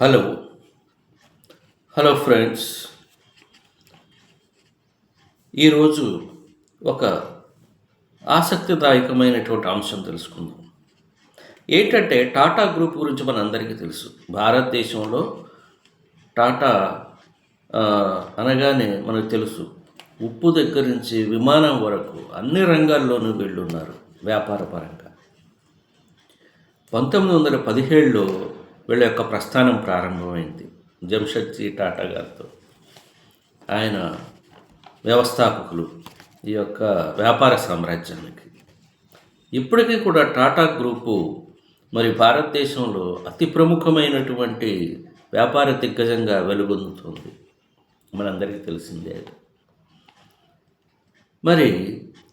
Hello. Hello friends. ఈరోజు ఒక ఆసక్తిదాయకమైనటువంటి అంశం తెలుసుకుందాం. ఏంటంటే టాటా గ్రూప్ గురించి మనందరికీ తెలుసు. భారతదేశంలో టాటా అనగానే మనకు తెలుసు ఉప్పు దగ్గర నుంచి విమానం వరకు అన్ని రంగాల్లోనూ వెళ్ళున్నారు వ్యాపార పరంగా పంతొమ్మిది వందల పదిహేడులో వీళ్ళ యొక్క ప్రస్థానం ప్రారంభమైంది. జంషెడ్జీ టాటా గారితో. ఆయన వ్యవస్థాపకులు ఈ యొక్క వ్యాపార సామ్రాజ్యానికి. ఇప్పటికీ కూడా టాటా గ్రూపు మరి భారతదేశంలో అతి ప్రముఖమైనటువంటి వ్యాపార దిగ్గజంగా వెలుగొందుతుంది. మనందరికీ తెలిసిందే మరి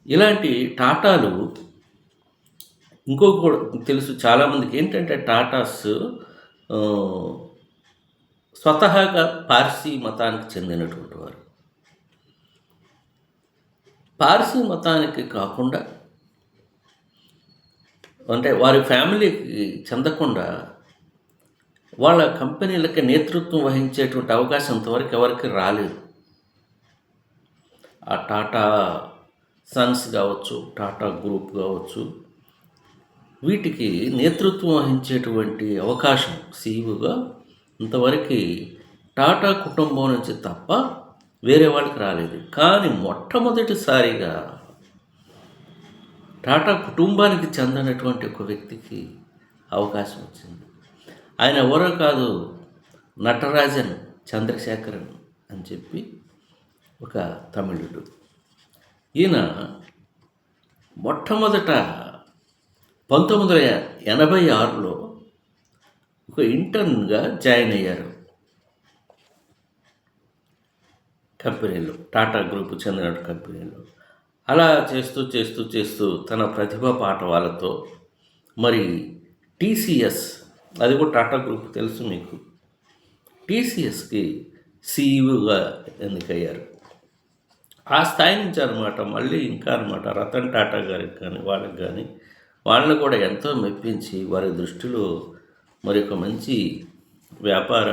ఇలాంటి టాటాలు ఇంకో కూడా తెలుసు చాలామందికి. ఏంటంటే టాటాస్ స్వతహాగా పార్సీ మతానికి చెందినటువంటి వారు. పార్సీ మతానికి కాకుండా అంటే వారి ఫ్యామిలీకి చెందకుండా వాళ్ళ కంపెనీలకి నేతృత్వం వహించేటువంటి అవకాశం ఇంతవరకు ఎవరికి రాలేదు. ఆ టాటా సన్స్ కావచ్చు టాటా గ్రూప్ కావచ్చు వీటికి నేతృత్వం వహించేటువంటి అవకాశం సీఈఓగా ఇంతవరకు టాటా కుటుంబం నుంచి తప్ప వేరే వాళ్ళకి రాలేదు. కానీ మొట్టమొదటిసారిగా టాటా కుటుంబానికి చెందినటువంటి ఒక వ్యక్తికి అవకాశం వచ్చింది. ఆయన ఎవరో కాదు నటరాజన్ చంద్రశేఖరన్ అని చెప్పి ఒక తమిళుడు. ఈయన మొట్టమొదట పంతొమ్మిది వందల ఎనభై ఆరులో ఒక ఇంటర్న్గా జాయిన్ అయ్యారు. కంపెనీలో టాటా గ్రూప్ చెందిన కంపెనీలో. అలా చేస్తూ చేస్తూ చేస్తూ తన ప్రతిభా పాఠవాలతో మరి టీసీఎస్ అది కూడా టాటా గ్రూప్ తెలుసు మీకు. టీసీఎస్కి సీఈఓగా ఎన్నికయ్యారు. ఆ స్థాయి నుంచి అనమాట మళ్ళీ ఇంకా అనమాట రతన్ టాటా గారికి కానీ వాళ్ళకి కానీ వాళ్ళని కూడా ఎంతో మెప్పించి వారి దృష్టిలో మరి ఒక మంచి వ్యాపార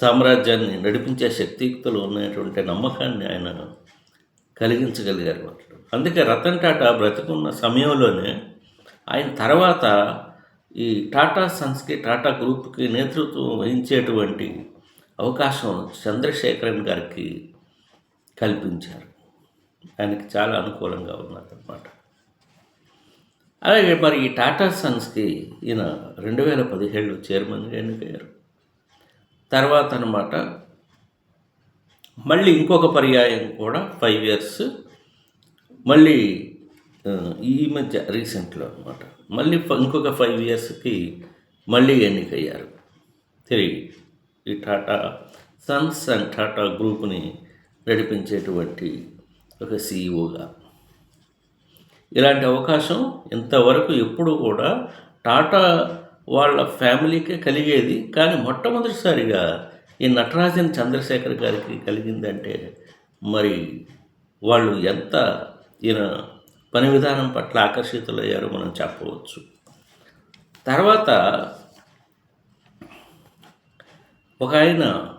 సామ్రాజ్యాన్ని నడిపించే శక్తియుక్తులు ఉన్నటువంటి నమ్మకాన్ని ఆయన కలిగించగలిగారు వాళ్ళు అందుకే రతన్ టాటా బ్రతికున్న సమయంలోనే ఆయన తర్వాత ఈ టాటా సన్స్కి టాటా గ్రూప్కి నేతృత్వం వహించేటువంటి అవకాశం చంద్రశేఖరన్ గారికి కల్పించారు. ఆయనకి చాలా అనుకూలంగా ఉన్నదన్నమాట. అలాగే మరి ఈ టాటా సన్స్కి ఈయన రెండు వేల పదిహేడులో చైర్మన్గా ఎన్నికయ్యారు. తర్వాత అనమాట మళ్ళీ ఇంకొక పర్యాయం కూడా ఫైవ్ ఇయర్స్. మళ్ళీ ఈ మధ్య రీసెంట్లో అనమాట మళ్ళీ ఫ- ఇంకొక ఫైవ్ ఇయర్స్కి మళ్ళీ ఎన్నికయ్యారు. తిరిగి ఈ టాటా సన్స్ అండ్ టాటా గ్రూప్ని నడిపించేటువంటి ఒక సీఈఓగా. ఇలాంటి అవకాశం ఇంతవరకు ఎప్పుడు కూడా టాటా వాళ్ళ ఫ్యామిలీకే కలిగేది. కానీ మొట్టమొదటిసారిగా ఈ నటరాజన్ చంద్రశేఖర్ గారికి కలిగిందంటే మరి వాళ్ళు ఎంత ఈయన పని విధానం పట్ల ఆకర్షితులయ్యారో మనం చెప్పవచ్చు. తర్వాత ఒక ఆయన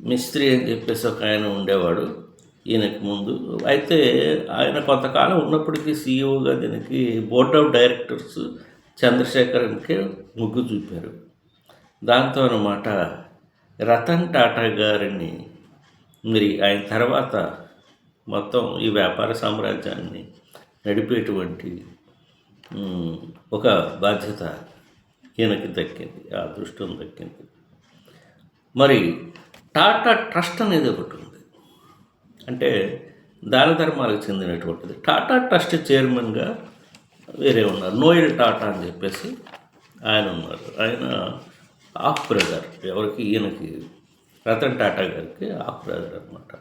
మిస్త్రీ అని చెప్పేసి ఒక ఆయన ఉండేవాడు. ఈయనకి ముందు. అయితే ఆయన కొంతకాలం ఉన్నప్పటికీ సీఈఓగా దీనికి బోర్డ్ ఆఫ్ డైరెక్టర్స్ చంద్రశేఖరన్కే ముగ్గు చూపారు. దాంతో అనమాట రతన్ టాటా గారిని మరి ఆయన తర్వాత మొత్తం ఈ వ్యాపార సామ్రాజ్యాన్ని నడిపేటువంటి ఒక బాధ్యత ఈయనకి దక్కింది ఆ దృష్టం దక్కింది. మరి టాటా ట్రస్ట్ అనేది ఒకటి అంటే దాన ధర్మాలకు చెందినటువంటిది. టాటా ట్రస్ట్ చైర్మన్గా వేరే ఉన్నారు. నోయల్ టాటా అని చెప్పేసి ఆయన ఉన్నారు. ఆయన ఆఫ్ బ్రదర్. ఎవరికి? ఈయనకి రతన్ టాటా గారికి ఆఫ్ బ్రదర్ అనమాట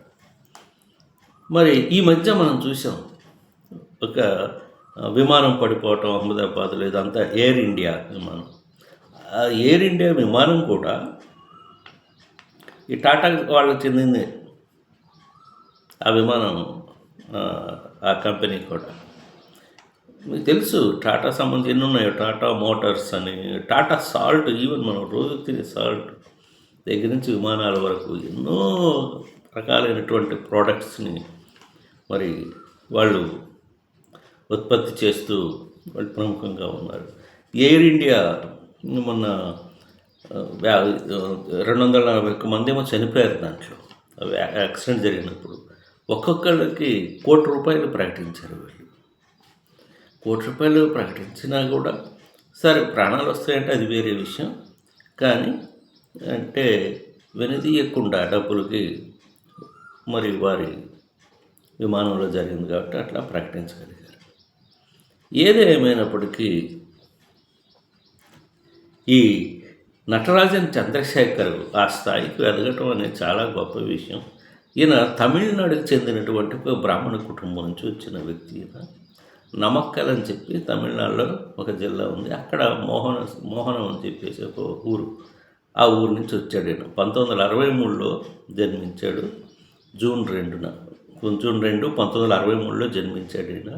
మరి ఈ మధ్య మనం చూసాం ఒక విమానం పడిపోవటం అహ్మదాబాద్లో ఇదంతా ఎయిర్ ఇండియా విమానం. ఆ ఎయిర్ ఇండియా విమానం కూడా ఈ టాటా వాళ్ళకి చెందింది. ఆ విమానం ఆ, కంపెనీ కూడా. మీకు తెలుసు టాటా సంబంధించి ఎన్ని ఉన్నాయో? టాటా మోటార్స్ అని. టాటా సాల్ట్ ఈవెన్ మనం రోజు తినే సాల్ట్ దగ్గర నుంచి విమానాల వరకు ఎన్నో రకాలైనటువంటి ప్రోడక్ట్స్ని మరి వాళ్ళు ఉత్పత్తి చేస్తూ వాళ్ళు ప్రముఖంగా ఉన్నారు. ఎయిర్ ఇండియా మొన్న రెండు వందల నలభై ఒక్క మంది ఏమో చనిపోయారు దాంట్లో. వ్యా- యాక్సిడెంట్ జరిగినప్పుడు. ఒక్కొక్కళ్ళకి కోటి రూపాయలు ప్రకటించారు వీళ్ళు. కోటి రూపాయలు ప్రకటించినా కూడా సరే ప్రాణాలు వస్తాయంటే అది వేరే విషయం. కానీ అంటే వెనుదీయకుండా డబ్బులకి మరి వారి విమానంలో జరిగింది కాబట్టి అట్లా ప్రకటించగలిగారు. ఏది ఏమైనప్పటికీ ఈ నటరాజన్ చంద్రశేఖర్ ఆ స్థాయికి ఎదగటం అనేది చాలా గొప్ప విషయం. ఈయన తమిళనాడుకు చెందినటువంటి ఒక బ్రాహ్మణ కుటుంబం నుంచి వచ్చిన వ్యక్తి ఈయన. నమక్కల్ అని చెప్పి తమిళనాడులో ఒక జిల్లా ఉంది. అక్కడ మోహన మోహనం అని చెప్పేసి ఒక ఊరు. ఆ ఊరు నుంచి వచ్చాడు ఈయన. పంతొమ్మిది వందల అరవై మూడులో జన్మించాడు. జూన్ రెండున జూన్ రెండు పంతొమ్మిది వందల అరవై మూడులో జన్మించాడు ఈయన.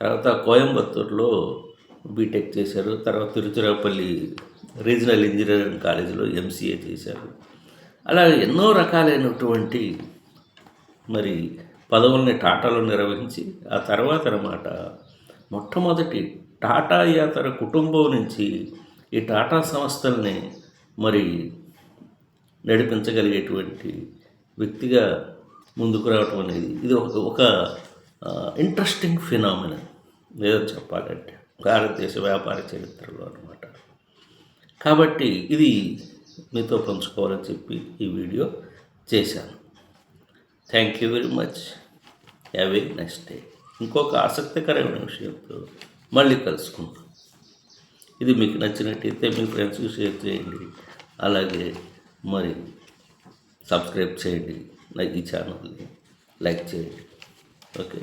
తర్వాత కోయంబత్తూరులో బీటెక్ చేశారు. తర్వాత తిరుచిరాపల్లి రీజనల్ ఇంజనీరింగ్ కాలేజీలో ఎంసీఏ చేశారు. అలా ఎన్నో రకాలైనటువంటి మరి పదవుల్ని టాటాలో నిర్వహించి ఆ తర్వాత అన్నమాట మొట్టమొదటి టాటా యాతర కుటుంబం నుంచి ఈ టాటా సంస్థల్ని మరి నడిపించగలిగేటువంటి వ్యక్తిగా ముందుకు రావటం అనేది ఇది ఒక ఒక ఇంట్రెస్టింగ్ ఫినామిన ఏదో చెప్పాలంటే భారతదేశ వ్యాపార చరిత్రలో అనమాట కాబట్టి ఇది మీతో పంచుకోవాలని చెప్పి ఈ వీడియో చేశాను. Thank you very much have a next day ఇంకొక ఆసక్తికరమైన విషయంతో మళ్ళీ కలుసుకుంటాం ఇది మీకు నచ్చినట్టయితే మీ ఫ్రెండ్స్కి షేర్ చేయండి. అలాగే మరి సబ్స్క్రైబ్ చేయండి. లైక్ ఈ ఛానల్ని లైక్ చేయండి. ఓకే